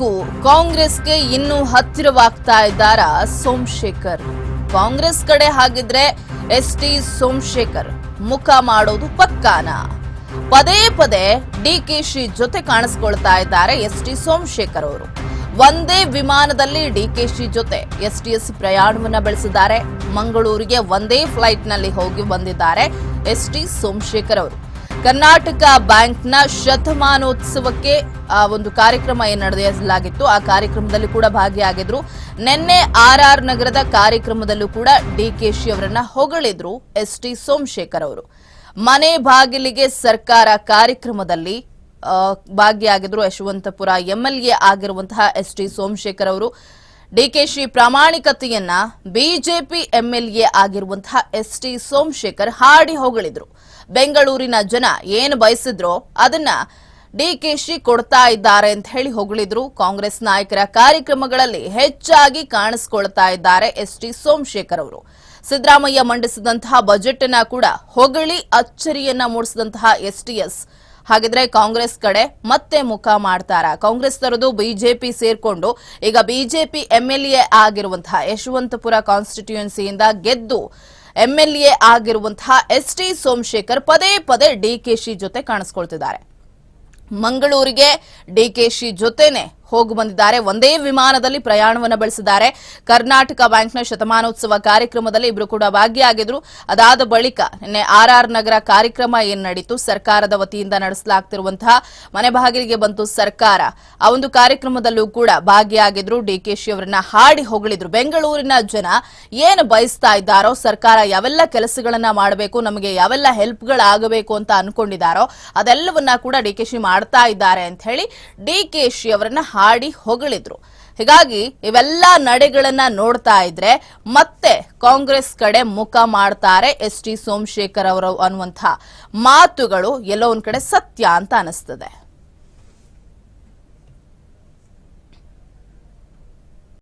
ನಿಜಕ್ಕೂ ಕಾಂಗ್ರೆಸ್ಗೆ ಇನ್ನೂ ಹತ್ತಿರವಾಗ್ತಾ ಇದ್ದಾರ ಸೋಮಶೇಖರ್? ಕಾಂಗ್ರೆಸ್ ಕಡೆ ಹಾಗಿದ್ರೆ ಎಸ್ ಟಿ ಸೋಮಶೇಖರ್ ಮುಖ ಮಾಡೋದು ಪಕ್ಕಾನ? ಪದೇ ಪದೇ ಡಿ ಕೆ ಶಿ ಜೊತೆ ಕಾಣಿಸ್ಕೊಳ್ತಾ ಇದ್ದಾರೆ ಎಸ್ ಟಿ ಸೋಮಶೇಖರ್ ಅವರು. ಒಂದೇ ವಿಮಾನದಲ್ಲಿ ಡಿ ಕೆ ಶಿ ಜೊತೆ ಎಸ್ ಟಿ ಎಸ್ ಪ್ರಯಾಣವನ್ನ ಬೆಳೆಸಿದ್ದಾರೆ. ಮಂಗಳೂರಿಗೆ ಒಂದೇ ಫ್ಲೈಟ್ನಲ್ಲಿ ಹೋಗಿ ಬಂದಿದ್ದಾರೆ ಎಸ್ ಟಿ ಸೋಮಶೇಖರ್ ಅವರು. ಕರ್ನಾಟಕ ಬ್ಯಾಂಕ್ನ ಶತಮಾನೋತ್ಸವಕ್ಕೆ ಒಂದು ಕಾರ್ಯಕ್ರಮ ಏನ್ ನಡೆಸಲಾಗಿತ್ತು ಆ ಕಾರ್ಯಕ್ರಮದಲ್ಲಿ ಕೂಡ ಭಾಗಿಯಾಗಿದ್ರು. ನಿನ್ನೆ ಆರ್ ಆರ್ ನಗರದ ಕಾರ್ಯಕ್ರಮದಲ್ಲೂ ಕೂಡ ಡಿಕೆಶಿ ಅವರನ್ನ ಹೊಗಳಿದ್ರು ಎಸ್ ಟಿ ಸೋಮಶೇಖರ್ ಅವರು. ಮನೆ ಬಾಗಿಲಿಗೆ ಸರ್ಕಾರ ಕಾರ್ಯಕ್ರಮದಲ್ಲಿ ಭಾಗಿಯಾಗಿದ್ರು ಯಶವಂತಪುರ ಎಂಎಲ್ಎ ಆಗಿರುವಂತಹ ಎಸ್ ಟಿ ಸೋಮಶೇಖರ್ ಅವರು. ಡಿಕೆಶಿ ಪ್ರಾಮಾಣಿಕತೆಯನ್ನ ಬಿಜೆಪಿ ಎಂಎಲ್ಎ ಆಗಿರುವಂತಹ ಎಸ್ ಟಿ ಸೋಮಶೇಖರ್ ಹಾಡಿ ಹೊಗಳಿದ್ರು. ಬೆಂಗಳೂರಿನ ಜನ ಏನು ಬಯಸಿದ್ರೋ ಅದನ್ನ ಡಿಕೆಶಿ ಕೊಡ್ತಾ ಇದ್ದಾರೆ ಅಂತ ಹೇಳಿ ಹೊಗಳಿದ್ರು ಕಾಂಗ್ರೆಸ್ ನಾಯಕರ ಕಾರ್ಯಕ್ರಮಗಳಲ್ಲಿ ಹೆಚ್ಚಾಗಿ ಕಾಣಿಸ್ಕೊಳ್ತಾ ಇದ್ದಾರೆ ಎಸ್ ಟಿ ಸೋಮಶೇಖರ್ ಅವರು. ಸಿದ್ದರಾಮಯ್ಯ ಮಂಡಿಸಿದಂತಹ ಬಜೆಟ್ ಅನ್ನ ಕೂಡ ಹೊಗಳಿ ಅಚ್ಚರಿಯನ್ನ ಮೂಡಿಸಿದಂತಹ ಎಸ್ ಹಾಗಿದ್ರೆ ಕಾಂಗ್ರೆಸ್ ಕಡೆ ಮತ್ತೆ ಮುಖ ಮಾಡ್ತಾರ. ಕಾಂಗ್ರೆಸ್ ತರದು ಬಿಜೆಪಿ ಸೇರ್ಕೊಂಡು ಈಗ ಬಿಜೆಪಿ ಎಂಎಲ್ಎ ಆಗಿರುವಂತಹ ಯಶವಂತಪುರ ಕಾನ್ಸ್ಟಿಟ್ಯೂಯನ್ಸಿಯಿಂದ ಗೆದ್ದು ಎಂಎಲ್ಎ ಆಗಿರುವಂತಹ ಎಸ್ ಟಿ ಸೋಮಶೇಖರ್ ಪದೇ ಪದೇ ಡಿಕೆಶಿ ಜೊತೆ ಕಾಣಿಸ್ಕೊಳ್ತಿದ್ದಾರೆ. ಮಂಗಳೂರಿಗೆ ಡಿಕೆಶಿ ಜೊತೆನೆ. ಹೋಗಿ ಬಂದಿದ್ದಾರೆ. ಒಂದೇ ವಿಮಾನದಲ್ಲಿ ಪ್ರಯಾಣವನ್ನು ಬೆಳೆಸಿದ್ದಾರೆ. ಕರ್ನಾಟಕ ಬ್ಯಾಂಕ್ನ ಶತಮಾನೋತ್ಸವ ಕಾರ್ಯಕ್ರಮದಲ್ಲಿ ಇಬ್ರು ಕೂಡ ಭಾಗಿಯಾಗಿದ್ರು. ಅದಾದ ಬಳಿಕ ನಿನ್ನೆ ಆರ್ ಆರ್ ನಗರ ಕಾರ್ಯಕ್ರಮ ಏನ್ ನಡೀತು? ಸರ್ಕಾರದ ವತಿಯಿಂದ ನಡೆಸಲಾಗ್ತಿರುವಂತಹ ಮನೆ ಬಾಗಿಲಿಗೆ ಬಂತು ಸರ್ಕಾರ. ಆ ಒಂದು ಕಾರ್ಯಕ್ರಮದಲ್ಲೂ ಕೂಡ ಭಾಗಿಯಾಗಿದ್ರು. ಡಿಕೆಶಿ ಅವರನ್ನ ಹಾಡಿ ಹೊಗಳಿದ್ರು. ಬೆಂಗಳೂರಿನ ಜನ ಏನು ಬಯಸ್ತಾ ಇದ್ದಾರೋ, ಸರ್ಕಾರ ಯಾವೆಲ್ಲ ಕೆಲಸಗಳನ್ನ ಮಾಡಬೇಕು, ನಮಗೆ ಯಾವೆಲ್ಲ ಹೆಲ್ಪ್ಗಳಾಗಬೇಕು ಅಂತ ಅನ್ಕೊಂಡಿದ್ದಾರೋ, ಅದೆಲ್ಲವನ್ನ ಕೂಡ ಡಿಕೆಶಿ ಮಾಡ್ತಾ ಇದ್ದಾರೆ ಅಂತ ಹೇಳಿ ಡಿಕೆಶಿ ಅವರನ್ನ ಹಾಡಿ ಹೊಗಳಿದ್ರು. ಹೀಗಾಗಿ ಇವೆಲ್ಲ ನಡೆಗಳನ್ನ ನೋಡ್ತಾ ಇದ್ರೆ ಮತ್ತೆ ಕಾಂಗ್ರೆಸ್ ಕಡೆ ಮುಖ ಮಾಡ್ತಾರೆ ಎಸ್ ಟಿ ಸೋಮಶೇಖರ್ ಅವರು ಅನ್ನುವಂತಹ ಮಾತುಗಳು ಎಲ್ಲೋ ಒಂದ್ ಕಡೆ ಸತ್ಯ ಅಂತ ಅನಿಸ್ತದೆ.